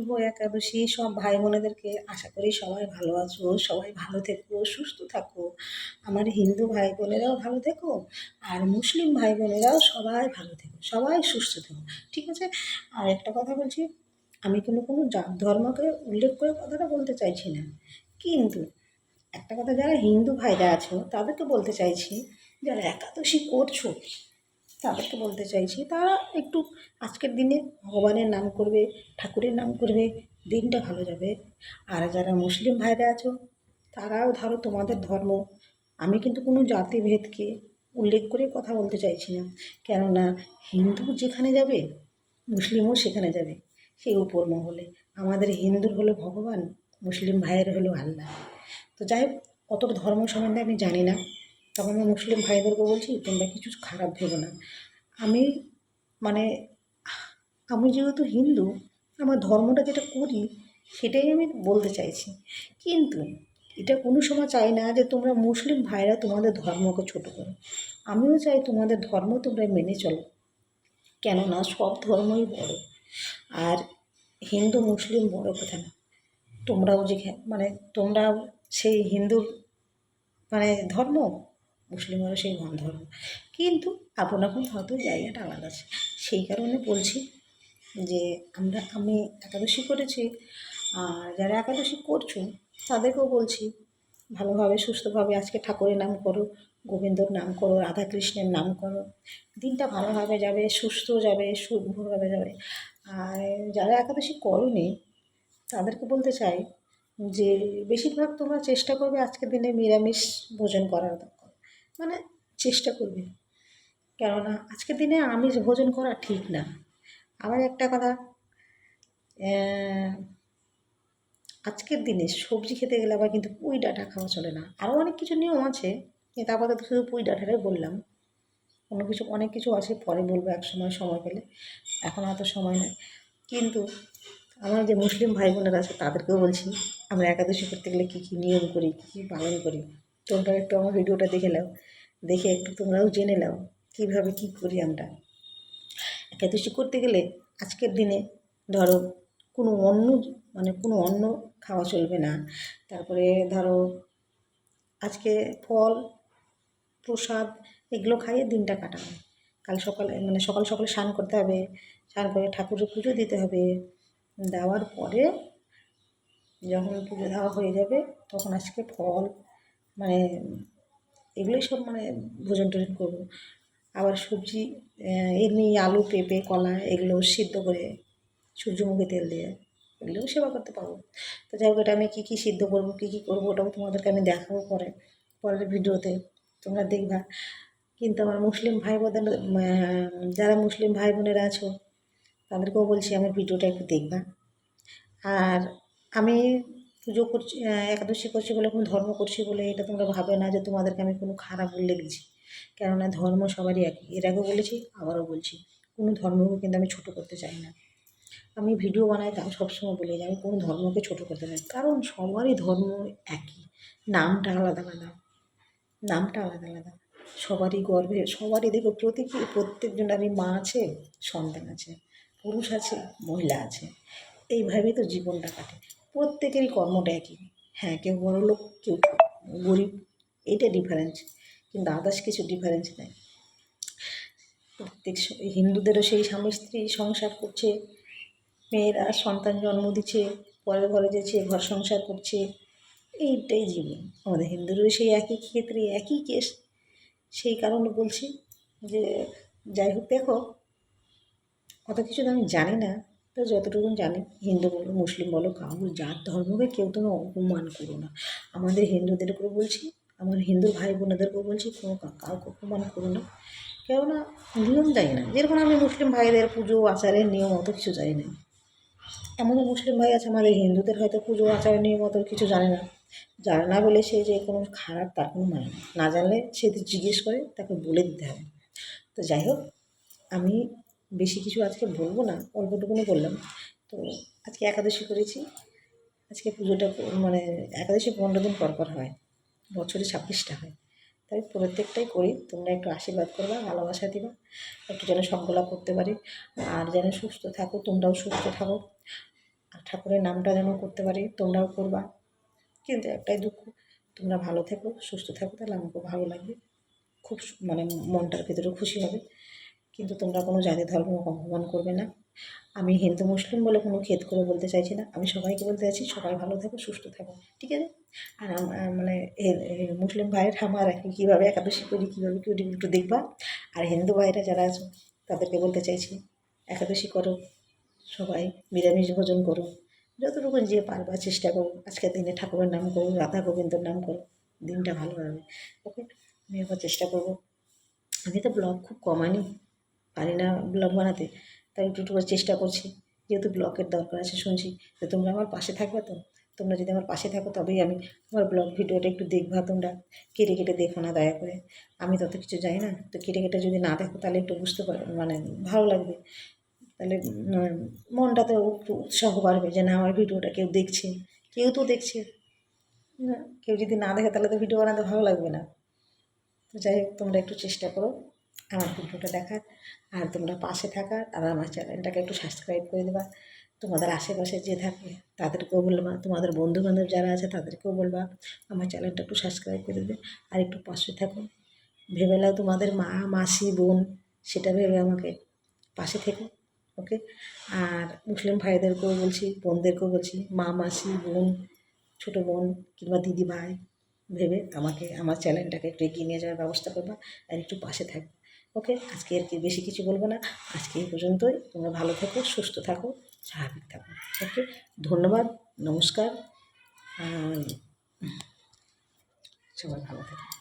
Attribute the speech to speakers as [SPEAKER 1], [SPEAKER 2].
[SPEAKER 1] শুভ একাদশী, সব ভাই বোনেদেরকে আশা করি সবাই ভালো আছো, সবাই ভালো থেকো, সুস্থ থাকো। আমার হিন্দু ভাই বোনেরাও ভালো থেকো আর মুসলিম ভাই বোনেরাও সবাই ভালো থেকো, সবাই সুস্থ থেকো, ঠিক আছে? আর একটা কথা বলছি, আমি কিন্তু কোনো জাত ধর্মকে উল্লেখ করে কথাটা বলতে চাইছি না। কিন্তু একটা কথা যারা হিন্দু ভাইরা আছো, তাদেরকে বলতে চাইছি, যারা একাদশী করছ তাদেরকে বলতে চাইছি, তারা একটু আজকের দিনে ভগবানের নাম করবে, ঠাকুরের নাম করবে, দিনটা ভালো যাবে। আর যারা মুসলিম ভাইরা আছো, তারাও ধরো তোমাদের ধর্ম। আমি কিন্তু কোনো জাতিভেদকে উল্লেখ করে কথা বলতে চাইছি না। কেননা হিন্দু যেখানে যাবে, মুসলিমও সেখানে যাবে, সেই উপর মহলে। আমাদের হিন্দুর হলো ভগবান, মুসলিম ভাইয়ের হলো আল্লাহ। তো যাই হোক, অত ধর্ম সম্বন্ধে আমি জানি না। তখন আমি মুসলিম ভাইদেরকে বলছি, তোমরা কিছু খারাপ ভেবো না। আমি মানে আমি যেহেতু হিন্দু, আমার ধর্মটা যেটা করি, সেটাই আমি বলতে চাইছি। কিন্তু এটা কোনো সময় চাই না যে তোমরা মুসলিম ভাইরা তোমাদের ধর্মকে ছোটো করো। আমিও চাই তোমাদের ধর্ম তোমরা মেনে চলো। কেননা সব ধর্মই বড়। আর হিন্দু, মুসলিম বড় কথা না। তোমরাও যে মানে তোমরাও সেই হিন্দুর মানে ধর্ম মুসলিমেরও সেই ধর্ম কিন্তু আপন আপন হয়তো জায়গাটা আলাদা আছে সেই কারণে বলছি যে আমরা, আমি একাদশী করেছি, আর যারা একাদশী করছ, তাদেরকেও বলছি ভালোভাবে, সুস্থভাবে আজকে ঠাকুরের নাম করো, গোবিন্দর নাম করো, রাধাকৃষ্ণের নাম করো। দিনটা ভালোভাবে যাবে, সুস্থ যাবে, শুভভাবে যাবে। আর যারা একাদশী করোনি, তাদেরকে বলতে চাই যে, বেশিরভাগ তোমরা চেষ্টা করবে আজকের দিনে নিরামিষ ভোজন করার। মানে চেষ্টা করবে। কেননা আজকের দিনে আমিষ ভোজন করা ঠিক না। আবার একটা কথা আজকের দিনে সবজি খেতে গেলে আবার কিন্তু পুঁই ডাঁটা খাওয়া চলে না। আরও অনেক কিছু নিয়ম আছে, কিন্তু আপাতত শুধু পুঁই ডাঁটাটাই বললাম। অন্য কিছু, অনেক কিছু আছে, পরে বলব এক সময় সময় পেলে। এখন অত সময় নেই। কিন্তু আমার যে মুসলিম ভাই বোনেরা আছে, তাদেরকেও বলছি, আমরা একাদশী করতে গেলে কী কী নিয়ম করি, কী কী পালন করি, তোমরা একটু আমার ভিডিওটা দেখে নাও। দেখে একটু তোমরাও জেনে নাও কীভাবে কী করি আমরা। একাদশী করতে গেলে আজকের দিনে ধরো কোনো অন্য মানে কোনো অন্ন খাওয়া চলবে না। তারপরে ধরো আজকে ফল, প্রসাদ এগুলো খাইয়ে দিনটা কাটাবে। কাল সকালে মানে সকাল সকালে স্নান করতে হবে, স্নান করে ঠাকুরের পুজো দিতে হবে। দেওয়ার পরে যখন পুজো দেওয়া হয়ে যাবে তখন আজকে ফল মানে এগুলোই সব মানে ভোজন টোজন করব। আবার সবজি এমনি আলু, পেঁপে, কলা, এগুলো সিদ্ধ করে সূর্যমুখী তেল দিয়ে এগুলোও সেবা করতে পারব। তো যাই হোক, এটা আমি কী কী সিদ্ধ করব, কী কী করব, ওটাও তোমাদেরকে আমি দেখাবো পরে, পরের ভিডিওতে। তোমরা দেখবা। কিন্তু আমার মুসলিম ভাই বোনের যারা মুসলিম ভাই বোনেরা আছো, তাদেরকেও বলছি, আমার ভিডিওটা একটু দেখবা। আর আমি পুজো করছি একাদশী করছি বলে, কোনো ধর্ম করছি বলে এটা তোমরা ভাবে না যে তোমাদেরকে আমি কোনো খারাপ উল্লেখ দিচ্ছি কেননা ধর্ম সবারই একই। এর আগেও বলেছি, আবারও বলছি, কোনো ধর্মকে কিন্তু আমি ছোটো করতে চাই না। আমি ভিডিও বানাই, তাও সবসময় বলি যে আমি কোনো ধর্মকে ছোটো করতে চাই কারণ সবারই ধর্ম একই। নামটা আলাদা আলাদা। নামটা আলাদা আলাদা। সবারই গর্বে, সবারই দেখো, প্রত্যেকে প্রত্যেকজনেরই মা আছে, সন্তান আছে, পুরুষ আছে, মহিলা আছে। এইভাবেই তো জীবনটা কাটে। প্রত্যেকেরই কর্মটা একই। হ্যাঁ কেউ বড়লোক কেউ গরিব, এইটা ডিফারেন্স কিন্তু আদার্স কিছু ডিফারেন্স নেই। প্রত্যেক হিন্দুদেরও সেই স্বামী স্ত্রী সংসার করছে, মেয়েরা সন্তান জন্ম দিচ্ছে, পরের ঘরে যাচ্ছে, ঘর সংসার করছে, এইটাই জীবন। আমাদের হিন্দুদেরও সেই একই ক্ষেত্রে একই কেস। সেই কারণে বলছি যে, যাই হোক, দেখো, অত কিছু তো আমি জানি না। তো যতটুকু জানি, হিন্দু বলো, মুসলিম বলো কাউ জাত ধর্মকে কেউ তুমি অপমান করো না। আমাদের হিন্দুদেরকেও বলছি, আমার হিন্দু ভাই বোনেদেরকেও বলছি, কোনো কাউকে অপমান করো না। কেননা নিয়ম জানি না। যেরকম আমি মুসলিম ভাইদের পুজো, আচারের নিয়ম অত কিছু জানি না। এমনও মুসলিম ভাই আছে, আমাদের হিন্দুদের হয়তো পুজো, আচারের নিয়ম অত কিছু জানে না। জানে না বলে সে যে কোনো খারাপ তার কোনো মানে না। জানলে সে জিজ্ঞেস করে, তাকে বলে দিতে হবে। তো যাই হোক, আমি বেশি কিছু আজকে বলব না, অল্পটুকুনি বললাম। তো আজকে একাদশী করেছি। আজকে পুজোটা মানে একাদশী পনেরো দিন পর পর হয়, বছরে ছাব্বিশটা হয়। তাই প্রত্যেকটাই করি, তোমরা একটু আশীর্বাদ করবা, ভালোবাসা দিবা, একটু যেন সবগুলা করতে পারি। আর যেন সুস্থ থাকো, তোমরাও সুস্থ থাকো। আর ঠাকুরের নামটা যেন করতে পারি, তোমরাও করবা। কিন্তু একটাই দুঃখ, তোমরা ভালো থেকো, সুস্থ থাকো, তাহলে আমাকেও ভালো লাগবে। খুব মানে মনটার ভেতরে খুশি হবে। কিন্তু তোমরা কোনো জাতি ধর্ম অপমান করবে না। আমি হিন্দু, মুসলিম বলে কোনো খেদ করে বলতে চাইছি না। আমি সবাইকে বলতে চাইছি, সবাই ভালো থাকো, সুস্থ থাকো, ঠিক আছে? আর মানে মুসলিম ভাইয়ের আমার কীভাবে একাদশী করি, কীভাবে করি একটু দেখবা? আর হিন্দু ভাইরা যারা আছে, তাদেরকে বলতে চাইছি, একাদশী করো, সবাই নিরামিষ ভোজন করো। যতটুকু যে পারবা চেষ্টা করো। আজকের দিনে ঠাকুরের নাম করো, রাধা গোবিন্দর নাম করো, দিনটা ভালো হবে ওকে আমি এবার চেষ্টা করব। আমি তো ব্লগ খুব কমানি পারি না ব্লগ বানাতে। তাই একটু একটু করে চেষ্টা করছি যেহেতু ব্লগের দরকার আছে শুনছি। তো তোমরা আমার পাশে থাকবে তো? তোমরা যদি আমার পাশে থাকো তবেই আমি আমার ব্লগ ভিডিওটা একটু দেখবা তোমরা কেটে কেটে দেখো না দয়া করে। আমি তত কিছু জানি না। তো কেটে কেটে যদি না দেখো তাহলে একটু বুঝতে পারবে মানে ভালো লাগবে। তাহলে উম, মনটাতে একটু উৎসাহ বাড়বে যে না আমার ভিডিওটা কেউ দেখছে। কেউ তো দেখছে। কেউ যদি না দেখে তাহলে তো ভিডিও বানাতে ভালো লাগবে না। তো যাই হোক তোমরা একটু চেষ্টা করো। আমার ভিডিওটা দেখার, আর তোমরা পাশে থাকার, আর আমার চ্যানেলটাকে একটু সাবস্ক্রাইব করে দেবা। তোমাদের আশেপাশে যে থাকে, তাদেরকেও বলবা। তোমাদের বন্ধু বান্ধব যারা আছে, তাদেরকেও বলবা। আমার চ্যানেলটা একটু সাবস্ক্রাইব করে দেবে। আর একটু পাশে থাকো। ভেবে নাও তোমাদের মা, মাসি, বোন, সেটা ভেবে আমাকে পাশে থেকো, ওকে? আর মুসলিম ভাইদেরকেও বলছি, বোনদেরকেও বলছি, মা, মাসি, বোন, ছোটো বোন কিংবা দিদি, ভাই, ভেবে আমাকে, আমার চ্যানেলটাকে একটু এগিয়ে নিয়ে যাওয়ার ব্যবস্থা করবা। আর একটু পাশে থাকবে ওকে? আজকে আর কি বেশি কিছু বলব না। আজকে এই পর্যন্তই। তোমরা ভালো থাকো, সুস্থ থাকো, স্বাভাবিক থাকো। ওকে? ধন্যবাদ, নমস্কার। সবাই ভালো থাকো।